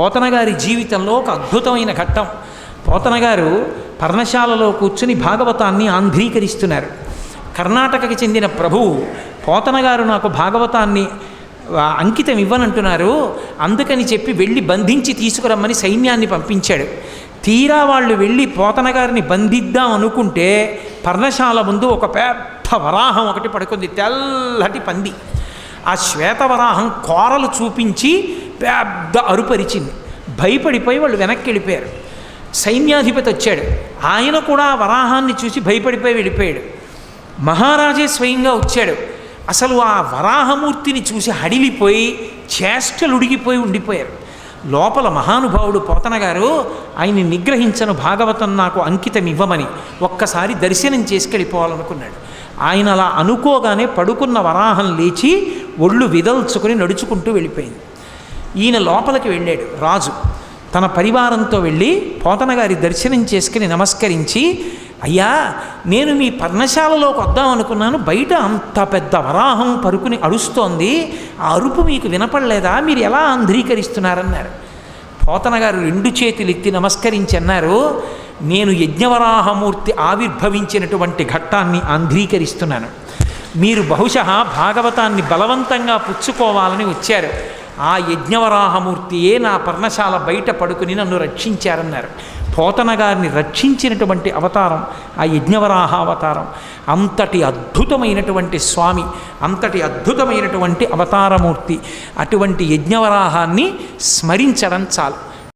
పోతనగారి జీవితంలో ఒక అద్భుతమైన ఘట్టం. పోతనగారు పర్ణశాలలో కూర్చుని భాగవతాన్ని ఆంధ్రీకరిస్తున్నారు. కర్ణాటకకి చెందిన ప్రభువు పోతనగారు నాకు భాగవతాన్ని అంకితం ఇవ్వనంటున్నారు. అందుకని చెప్పి వెళ్ళి బంధించి తీసుకురమ్మని సైన్యాన్ని పంపించాడు. తీరా వాళ్ళు వెళ్ళి పోతనగారిని బంధిద్దాం అనుకుంటే పర్ణశాల ముందు ఒక పెద్ద వరాహం ఒకటి పడుకుంది. తెల్లటి పంది. ఆ శ్వేతవరాహం కోరలు చూపించి పెద్ద అరుపరిచింది. భయపడిపోయి వాళ్ళు వెనక్కి వెళ్ళిపోయారు సైన్యాధిపతి వచ్చాడు. ఆయన కూడా వరాహాన్ని చూసి భయపడిపోయి వెళ్ళిపోయాడు. మహారాజే స్వయంగా వచ్చాడు. అసలు ఆ వరాహమూర్తిని చూసి హడిలిపోయి చేష్టలు ఉడిగిపోయి ఉండిపోయారు. లోపల మహానుభావుడు పోతన గారు ఆయన్ని నిగ్రహించను భాగవతం నాకు అంకితం ఇవ్వమని ఒక్కసారి దర్శనం చేసుకెళ్ళిపోవాలనుకున్నాడు. ఆయన అలా అనుకోగానే పడుకున్న వరాహం లేచి ఒళ్ళు విదల్చుకుని నడుచుకుంటూ వెళ్ళిపోయింది. ఈయన లోపలికి వెళ్ళాడు. రాజు తన పరివారంతో వెళ్ళి పోతన గారి దర్శనం చేసుకుని నమస్కరించి అయ్యా నేను మీ పర్ణశాలలోకి వద్దాం అనుకున్నాను. బయట అంత పెద్ద వరాహం పరుకుని అరుస్తోంది. ఆ అరుపు మీకు వినపడలేదా? మీరు ఎలా అంధ్రీకరిస్తున్నారన్నారు పోతన గారు రెండు చేతులు ఎత్తి నమస్కరించి అన్నారు నేను యజ్ఞవరాహమూర్తి ఆవిర్భవించినటువంటి ఘట్టాన్ని అంధ్రీకరిస్తున్నాను మీరు బహుశా భాగవతాన్ని బలవంతంగా పుచ్చుకోవాలని వచ్చారు. ఆ యజ్ఞవరాహమూర్తియే నా పర్ణశాల బయట పడుకుని నన్ను రక్షించారన్నారు. పోతన గారిని రక్షించినటువంటి అవతారం ఆ యజ్ఞవరాహ అవతారం అంతటి అద్భుతమైనటువంటి స్వామి అంతటి అద్భుతమైనటువంటి అవతారమూర్తి అటువంటి యజ్ఞవరాహాన్ని స్మరించడం చాలు.